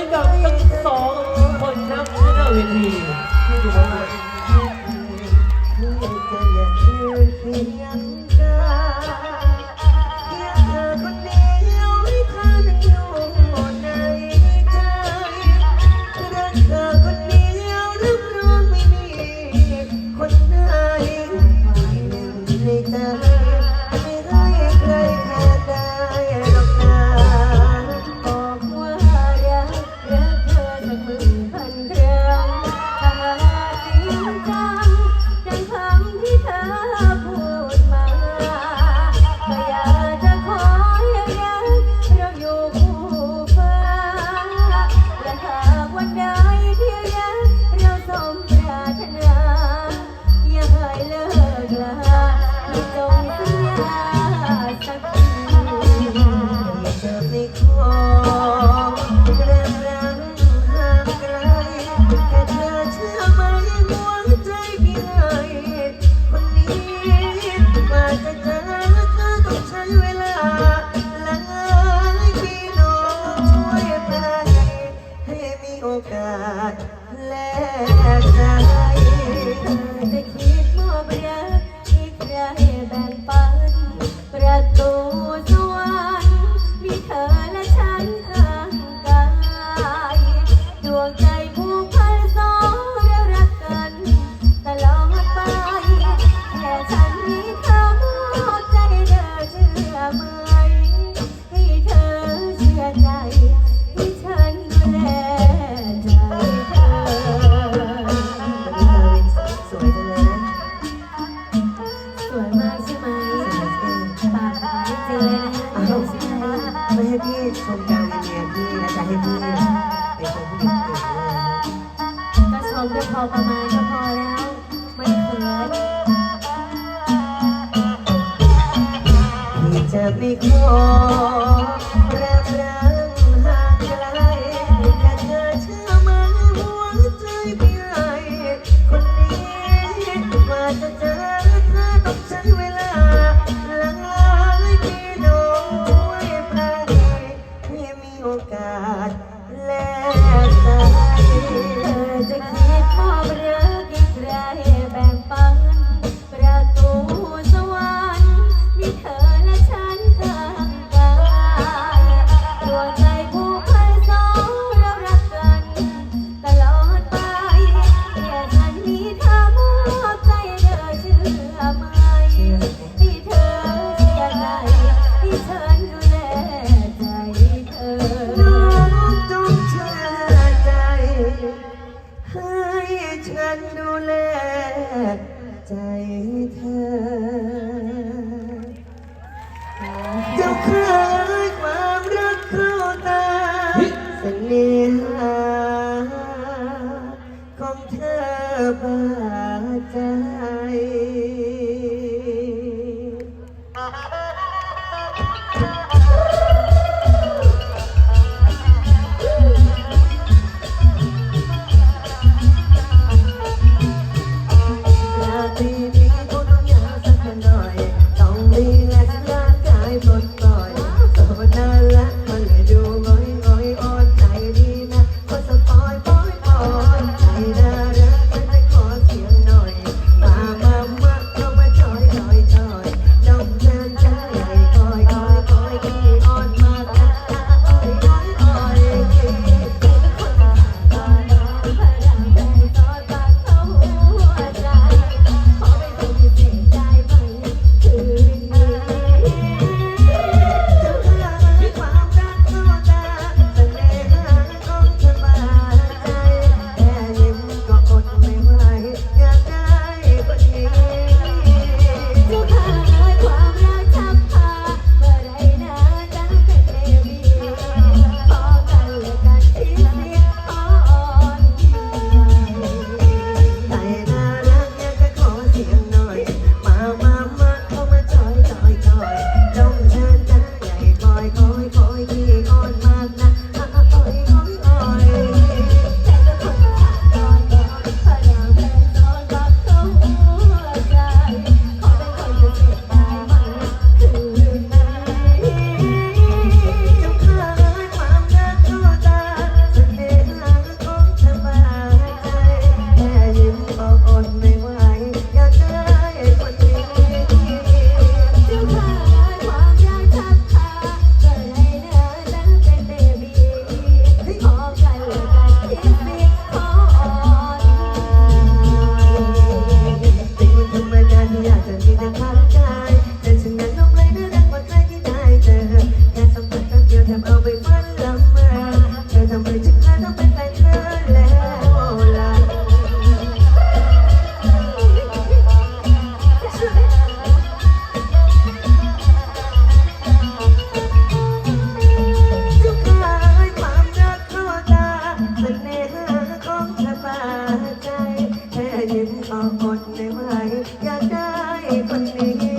วยงามทั้งสองคนนับชเทีเธอจะเชื่อเสียงกัน ทองรักรังห่างไกแต่เธอเชื่อไหมดวงใจพี่เลยคนนี้มาจะ ไม่ให้พี่ชมการเรียนพี่นะจะให้พี่เป็นคนผู้หญิงเก่งด้วย ก็ชมกัพอประมาณก็พอแล้ว ไม่เคยนพี่จะไม่ขอ cry. ในเมื่ไหร่อยากได้คนนี้